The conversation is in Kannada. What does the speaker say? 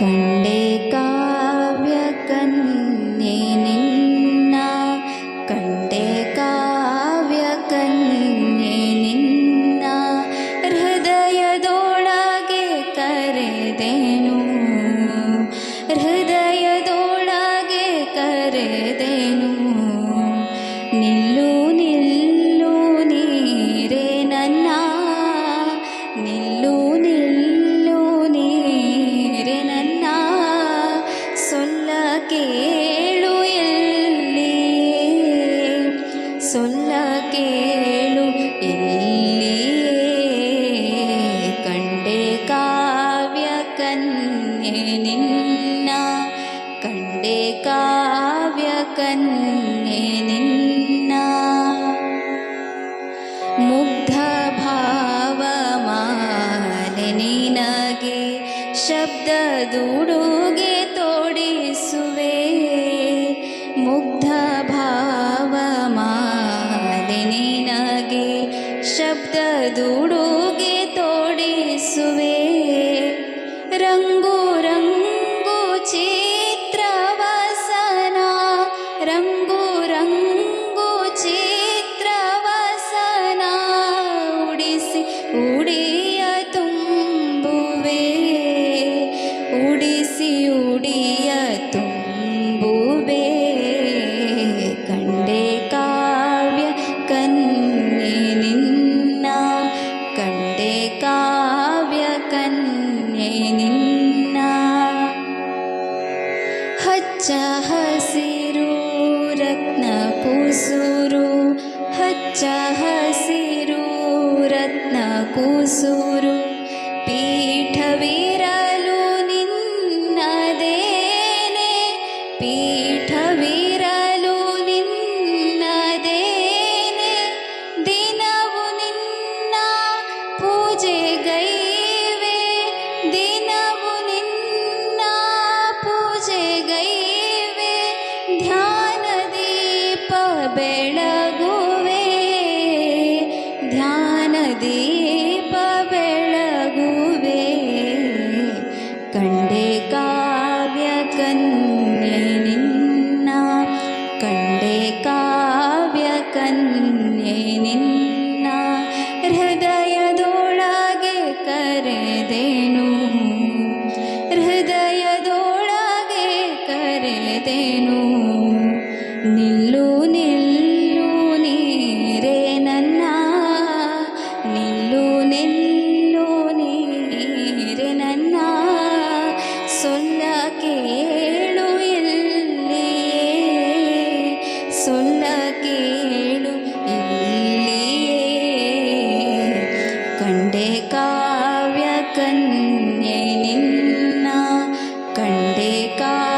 ಕಂಡೆ ಕಾವ್ಯ ಕನ್ಯೆ ನಿನ್ನ ಕಂಡೆ ಕಾವ್ಯ ಕನ್ಯೆ ನಿನ್ನ ಹೃದಯದೊಳಗೆ ಕರೆದೆನು ಹೃದಯದೊಳಗೆ ಸೊಲ್ಲ ಕೇಳು ಇಲ್ಲಿ ಕಂಡೆ ಕಾವ್ಯ ಕನ್ಯೆ ನಿನ್ನ. ಕಂಡೆ ಕಾವ್ಯ ಕನ್ಯೆ ನಿನ್ನ. ಮುಗ್ಧ ಭಾವ ಮಾಲೆ ನಿನಗೆ ಶಬ್ದ ತೋಡಿಸುವೆ ಶಬ್ದದುಡುಗೆ ತೋಡಿಸುವೆ. ರಂಗು ರಂಗು ಚಿತ್ರವಸನ ರಂಗು ರಂಗು ಚಿತ್ರವಸನ ಉಡಿಸಿ ಉಡಿಯ ತುಂಬುವೆ. ಉಡಿಸಿ ಕುಸುರು ಹಚ್ಚ ಹಸಿರು ರತ್ನ ಕುಸುರು ಪೀಠವಿರಲು ನಿನ್ನದೇನೆ ಪೀಠವಿರಲು ದೀಪ ಬೆಳಗುವೆ ಕಂಡೆ ಕಾವ್ಯ ಕನ್ಯೆ ನಿನ್ನ ಕಂಡೆ ಕಾವ್ಯ ಕನ್ಯೆ God.